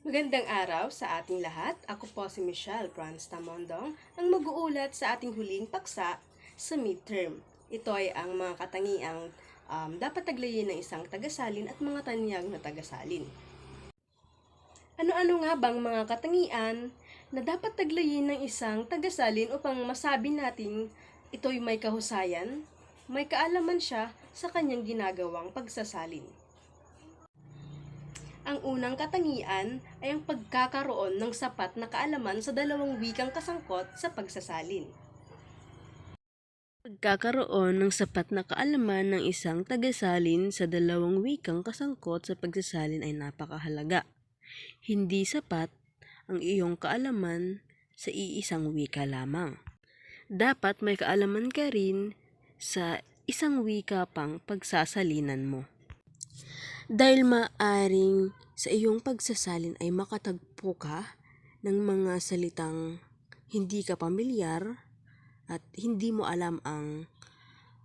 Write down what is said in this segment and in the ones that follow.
Magandang araw sa ating lahat. Ako po si Michelle Franz Tamondong, ang mag-uulat sa ating huling paksa sa midterm. Ito ay ang mga katangiang um, dapat taglayin ng isang tagasalin at mga tanyag na tagasalin. Ano-ano nga bang mga katangian na dapat taglayin ng isang tagasalin upang masabi nating ito'y may kahusayan, may kaalaman siya sa kanyang ginagawang pagsasalin? Ang unang katangian ay ang pagkakaroon ng sapat na kaalaman sa dalawang wikang kasangkot sa pagsasalin. Pagkakaroon ng sapat na kaalaman ng isang tagasalin sa dalawang wikang kasangkot sa pagsasalin ay napakahalaga. Hindi sapat ang iyong kaalaman sa iisang wika lamang. Dapat may kaalaman ka rin sa isang wika pang pagsasalinan mo. Dahil maaring sa iyong pagsasalin ay makatagpo ka ng mga salitang hindi ka pamilyar at hindi mo alam ang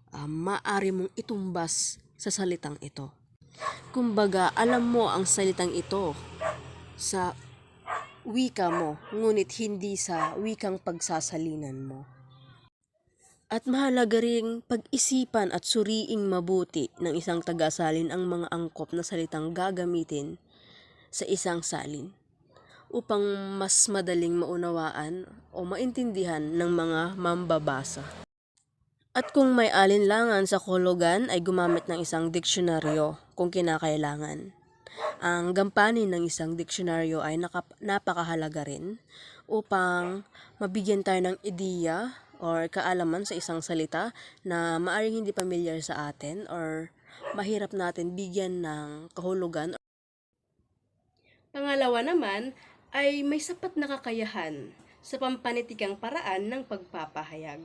uh, maaari mong itumbas sa salitang ito. Kumbaga, alam mo ang salitang ito sa wika mo, ngunit hindi sa wikang pagsasalinan mo. At mahalaga ring pag-isipan at suriing mabuti ng isang tagasalin ang mga angkop na salitang gagamitin sa isang salin upang mas madaling maunawaan o maintindihan ng mga mambabasa. At kung may alinlangan sa kulugan ay gumamit ng isang diksyonaryo kung kinakailangan. Ang gampanin ng isang diksyonaryo ay napakahalaga rin upang mabigyan tayo ng ideya or kaalaman sa isang salita na maaring hindi pamilyar sa atin or mahirap natin bigyan ng kahulugan. Pangalawa naman ay may sapat na kakayahan sa pampanitikang paraan ng pagpapahayag.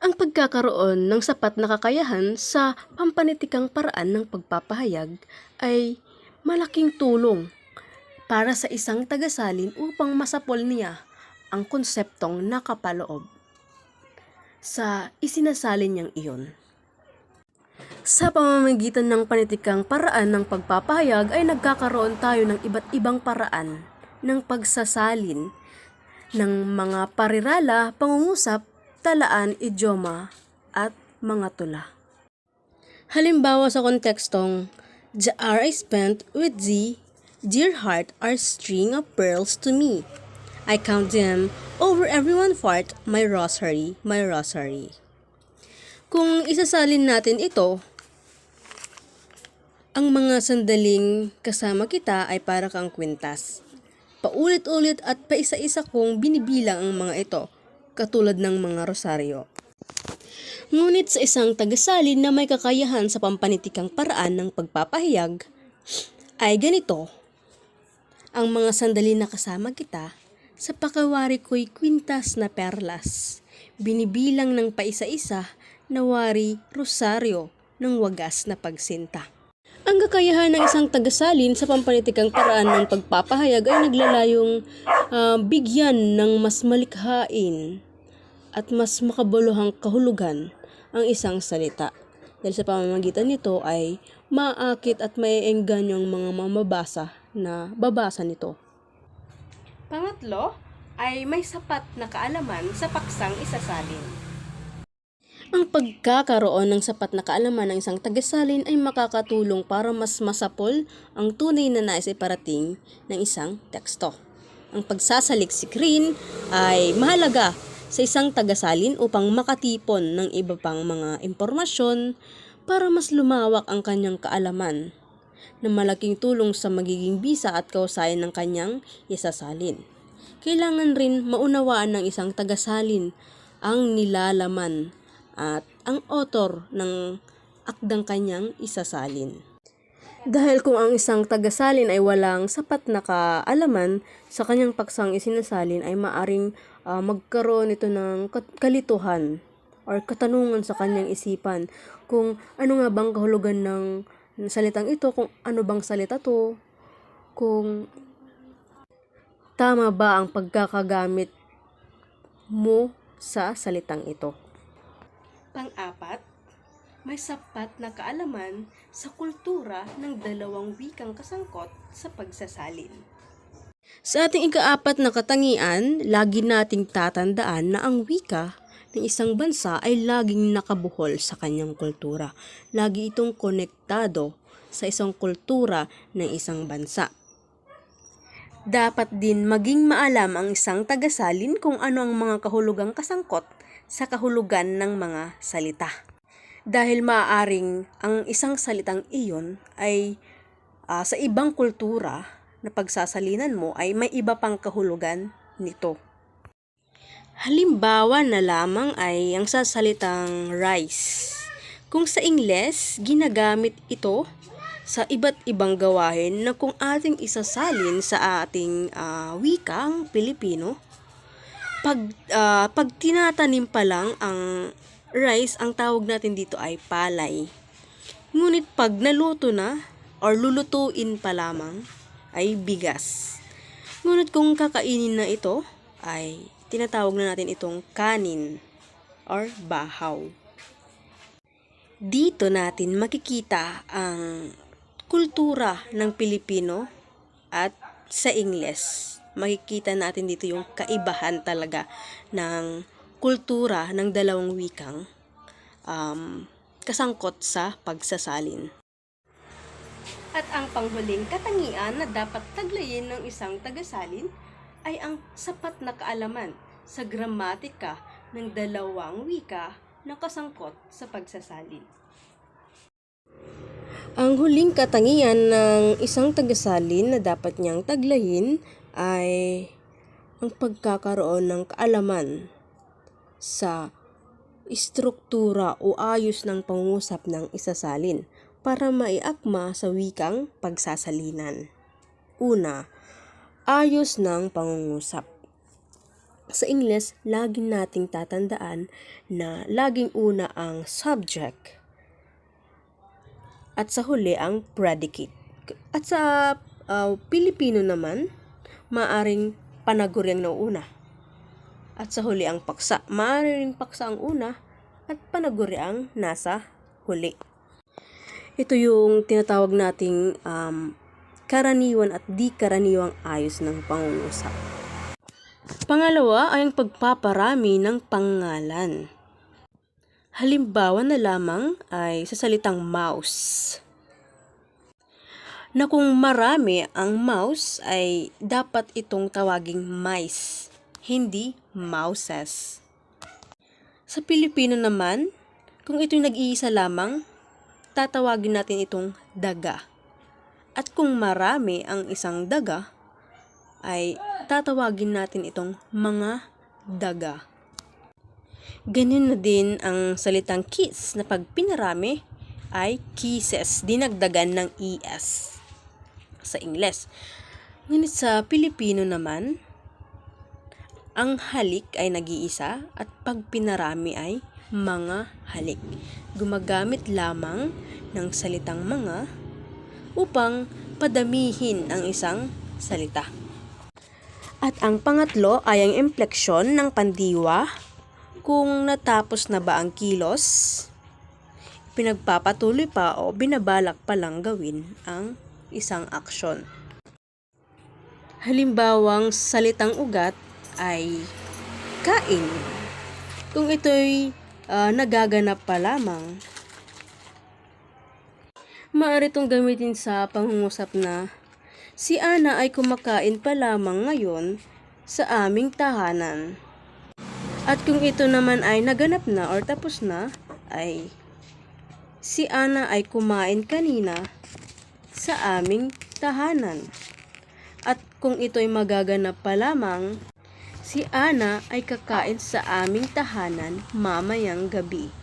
Ang pagkakaroon ng sapat na kakayahan sa pampanitikang paraan ng pagpapahayag ay malaking tulong para sa isang tagasalin upang masapol niya ang konseptong nakapaloob sa isinasalin niyang iyon. Sa pamamagitan ng panitikang paraan ng pagpapahayag ay nagkakaroon tayo ng iba't ibang paraan ng pagsasalin ng mga parirala, pangungusap, talaan, idioma, at mga tula. Halimbawa sa kontekstong, The hour I spent with thee, dear heart, are string of pearls to me. I count them over every one part, my rosary, my rosary. Kung isasalin natin ito, ang mga sandaling kasama kita ay para kang kwintas. Paulit-ulit at paisa-isa kong binibilang ang mga ito, katulad ng mga rosaryo. Ngunit sa isang tagasalin na may kakayahan sa pampanitikang paraan ng pagpapahayag, ay ganito. Ang mga sandali na kasama kita, sa pakawari ko'y kwintas na perlas. Binibilang ng paisa-isa na wari rosaryo ng wagas na pagsinta. Ang kakayahan ng isang tagasalin sa pampanitikang paraan ng pagpapahayag ay naglalayong ah, bigyan ng mas malikhain at mas makabuluhang kahulugan ang isang salita. Dahil sa pamamagitan nito ay maakit at maiengganyo ang mga mamabasa na babasa nito. Pangatlo ay may sapat na kaalaman sa paksang isasalin. Ang pagkakaroon ng sapat na kaalaman ng isang tagasalin ay makakatulong para mas masapol ang tunay na nais iparating ng isang teksto. Ang pagsasaliksik rin ay mahalaga sa isang tagasalin upang makatipon ng iba pang mga impormasyon para mas lumawak ang kanyang kaalaman na malaking tulong sa magiging bisa at kausayan ng kanyang isasalin. Kailangan rin maunawaan ng isang tagasalin ang nilalaman at ang author ng akdang kanyang isasalin. Dahil kung ang isang tagasalin ay walang sapat na kaalaman sa kanyang paksang isinasalin ay maaring ah, magkaroon ito ng kalituhan or katanungan sa kanyang isipan kung ano nga bang kahulugan ng salitang ito, kung ano bang salita to, kung tama ba ang pagkakagamit mo sa salitang ito. Pang-apat may sapat na kaalaman sa kultura ng dalawang wikang kasangkot sa pagsasalin. Sa ating ikaapat na katangian, lagi nating tatandaan na ang wika ng isang bansa ay laging nakabuhol sa kanyang kultura. Lagi itong konektado sa isang kultura ng isang bansa. Dapat din maging maalam ang isang tagasalin kung ano ang mga kahulugang kasangkot sa kahulugan ng mga salita. Dahil maaaring ang isang salitang iyon ay ah, sa ibang kultura na pagsasalinan mo ay may iba pang kahulugan nito. Halimbawa na lamang ay ang sasalitang rice. Kung sa Ingles, ginagamit ito sa iba't ibang gawain na kung ating isasalin sa ating ah, wikang Pilipino, pag, ah, pag tinatanim pa lang ang rice, ang tawag natin dito ay palay. Ngunit pag naluto na or lulutuin pa lamang ay bigas. Ngunit kung kakainin na ito ay tinatawag na natin itong kanin or bahaw. Dito natin makikita ang kultura ng Pilipino at sa Ingles. Makikita natin dito yung kaibahan talaga ng kultura ng dalawang wikang um, kasangkot sa pagsasalin. At ang panghuling katangian na dapat taglayin ng isang tagasalin ay ang sapat na kaalaman sa gramatika ng dalawang wika na kasangkot sa pagsasalin. Ang huling katangian ng isang tagasalin na dapat niyang taglayin ay ang pagkakaroon ng kaalaman sa istruktura o ayos ng pangungusap ng isasalin para maiakma sa wikang pagsasalinan. Una, ayos ng pangungusap. Sa Ingles, laging nating tatandaan na laging una ang subject at sa huli ang predicate. At sa uh, Pilipino naman, maaring panaguri ang nauuna. At sa huli ang paksa. Maaring paksa ang una at panaguri ang nasa huli. Ito yung tinatawag nating um, karaniwan at di karaniwang ayos ng pangungusap. Pangalawa ay ang pagpaparami ng pangalan. Halimbawa na lamang ay sa salitang mouse. Na kung marami ang mouse ay dapat itong tawaging mice, hindi mouses. Sa Pilipino naman, kung ito'y nag-iisa lamang, tatawagin natin itong daga. At kung marami ang isang daga, ay tatawagin natin itong mga daga. Ganyan na din ang salitang kiss na pag pinarami ay kisses, dinagdagan ng es sa Ingles. Ngunit sa Pilipino naman, ang halik ay nag-iisa at pag pinarami ay mga halik. Gumagamit lamang ng salitang mga upang padamihin ang isang salita. At ang pangatlo ay ang impleksyon ng pandiwa kung natapos na ba ang kilos, pinagpapatuloy pa o binabalak pa lang gawin ang isang aksyon. Halimbawang salitang ugat ay kain. Kung ito'y ah, nagaganap pa lamang, maaari itong gamitin sa pangungusap na si Ana ay kumakain pa lamang ngayon sa aming tahanan. At kung ito naman ay naganap na or tapos na, ay si Ana ay kumain kanina sa aming tahanan. At kung ito'y magaganap pa lamang, si Ana ay kakain sa aming tahanan mamayang gabi.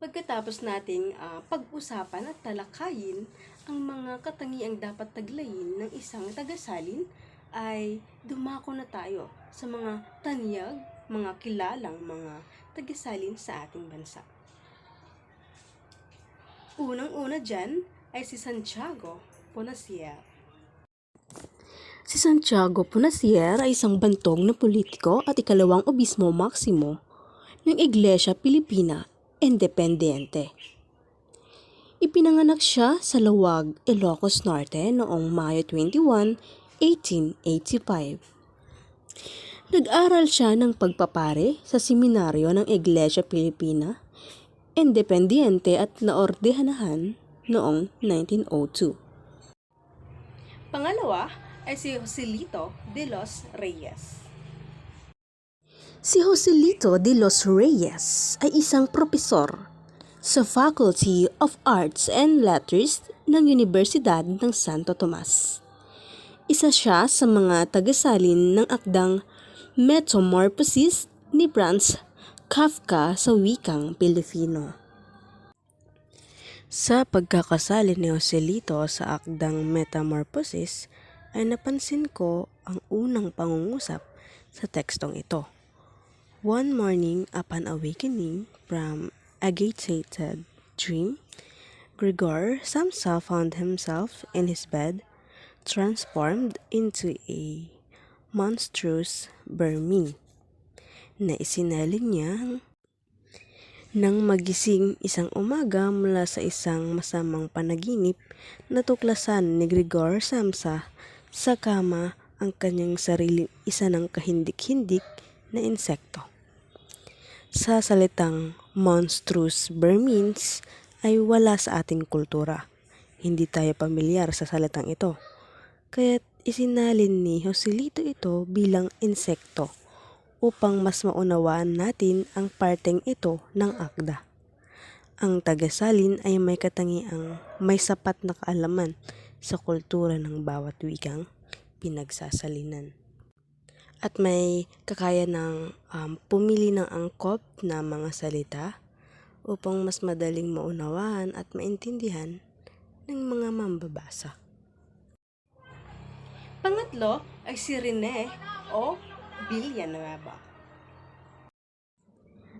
Pagkatapos nating ah, pag-usapan at talakayin ang mga katangiang dapat taglayin ng isang tagasalin, ay dumako na tayo sa mga tanyag, mga kilalang mga tagasalin sa ating bansa. Unang-una dyan ay si Santiago Ponasier. Si Santiago Ponasier ay isang bantog na politiko at ikalawang obismo maksimo ng Iglesia Pilipina independiente. Ipinanganak siya sa Lawag, Ilocos Norte noong Mayo 21, 1885. Nag-aral siya ng pagpapare sa seminaryo ng Iglesia Pilipina, independiente at naordehanahan noong 1902. Pangalawa ay si Joselito de los Reyes. Si Joselito de los Reyes ay isang propesor sa Faculty of Arts and Letters ng Universidad ng Santo Tomas. Isa siya sa mga tagasalin ng akdang Metamorphosis ni Franz Kafka sa wikang Pilipino. Sa pagkakasali ni Joselito sa akdang Metamorphosis ay napansin ko ang unang pangungusap sa tekstong ito. One morning upon awakening from agitated dream, Grigor Samsa found himself in his bed, transformed into a monstrous vermin na isinalin niya nang magising isang umaga mula sa isang masamang panaginip, natuklasan ni Grigor Samsa sa kama ang kanyang sariling isa ng kahindik-hindik na insekto. Sa salitang monstrous vermins ay wala sa ating kultura. Hindi tayo pamilyar sa salitang ito. Kaya't isinalin ni Joselito ito bilang insekto upang mas maunawaan natin ang parteng ito ng akda. Ang tagasalin ay may katangiang may sapat na kaalaman sa kultura ng bawat wikang pinagsasalinan. At may kakaya ng um, pumili ng angkop na mga salita upang mas madaling maunawaan at maintindihan ng mga mambabasa. Pangatlo ay si Rene o Villanueva.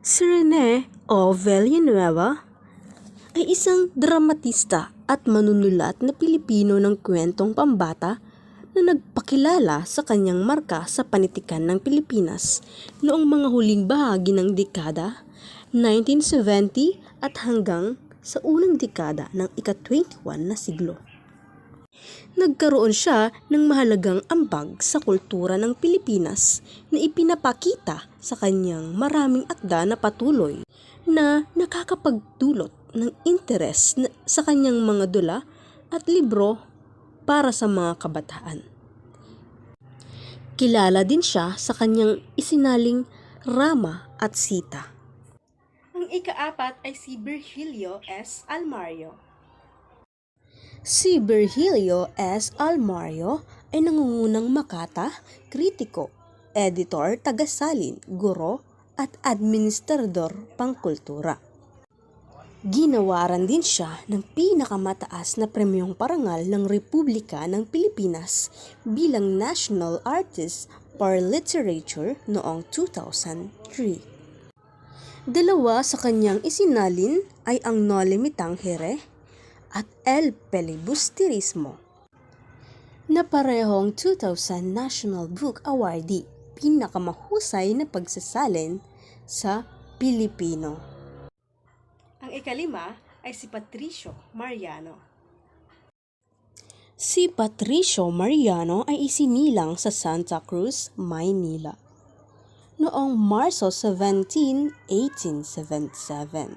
Si Rene o Villanueva ay isang dramatista at manunulat na Pilipino ng kwentong pambata na nagpakilala sa kanyang marka sa panitikan ng Pilipinas noong mga huling bahagi ng dekada 1970 at hanggang sa unang dekada ng ika-21 na siglo. Nagkaroon siya ng mahalagang ambag sa kultura ng Pilipinas na ipinapakita sa kanyang maraming akda na patuloy na nakakapagdulot ng interes sa kanyang mga dula at libro para sa mga kabataan. Kilala din siya sa kanyang isinaling Rama at Sita. Ang ikaapat ay si Virgilio S. Almario. Si Virgilio S. Almario ay nangungunang makata, kritiko, editor, tagasalin, guro, at administrador pangkultura. Ginawaran din siya ng pinakamataas na premyong parangal ng Republika ng Pilipinas bilang National Artist for Literature noong 2003. Dalawa sa kanyang isinalin ay ang Noli Me Tangere at El Pelibusterismo na parehong 2000 National Book Awardee, pinakamahusay na pagsasalin sa Pilipino. Ang ikalima ay si Patricio Mariano. Si Patricio Mariano ay isinilang sa Santa Cruz, Maynila noong Marso 17, 1877.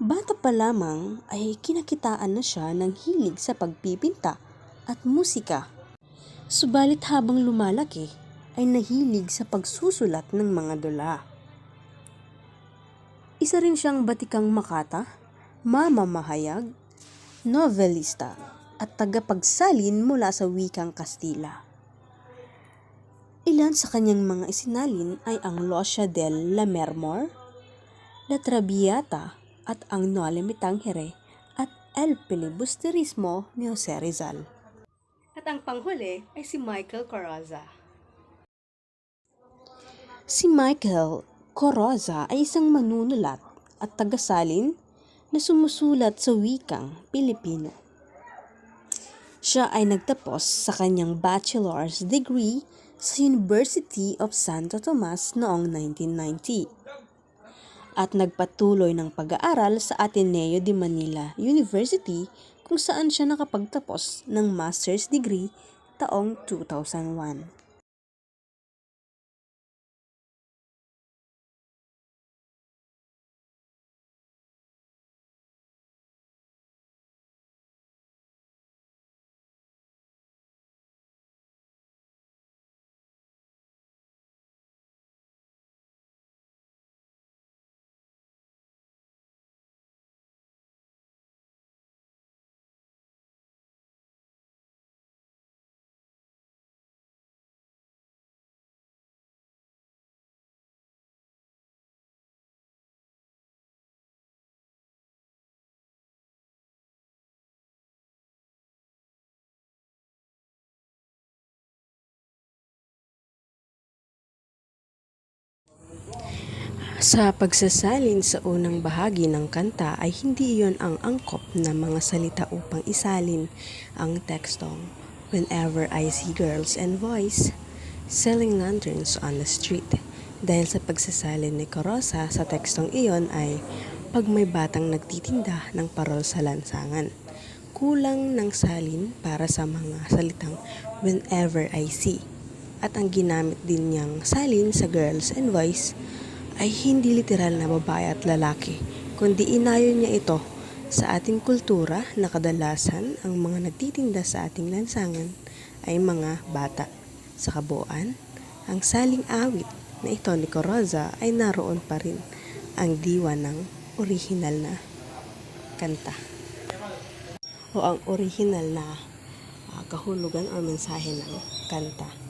Bata pa lamang ay kinakitaan na siya ng hilig sa pagpipinta at musika. Subalit habang lumalaki ay nahilig sa pagsusulat ng mga dula. Isa rin siyang batikang makata, mamamahayag, novelista at tagapagsalin mula sa wikang Kastila. Ilan sa kanyang mga isinalin ay ang Losya del Lamermor, La Traviata at ang Noli Me Tangere at El Filibusterismo ni Jose Rizal. At ang panghuli ay si Michael Caraza. Si Michael Coroza ay isang manunulat at tagasalin na sumusulat sa wikang Pilipino. Siya ay nagtapos sa kanyang bachelor's degree sa University of Santo Tomas noong 1990 at nagpatuloy ng pag-aaral sa Ateneo de Manila University kung saan siya nakapagtapos ng master's degree taong 2001. Sa pagsasalin sa unang bahagi ng kanta ay hindi iyon ang angkop na mga salita upang isalin ang tekstong Whenever I see girls and boys selling lanterns on the street. Dahil sa pagsasalin ni Corosa sa tekstong iyon ay pag may batang nagtitinda ng parol sa lansangan. Kulang ng salin para sa mga salitang whenever I see. At ang ginamit din niyang salin sa girls and boys ay hindi literal na babae at lalaki, kundi inayon niya ito sa ating kultura na kadalasan ang mga nagtitinda sa ating lansangan ay mga bata. Sa kabuuan, ang saling awit na ito ni Coroza ay naroon pa rin ang diwa ng orihinal na kanta o ang orihinal na ah, kahulugan o mensahe ng kanta.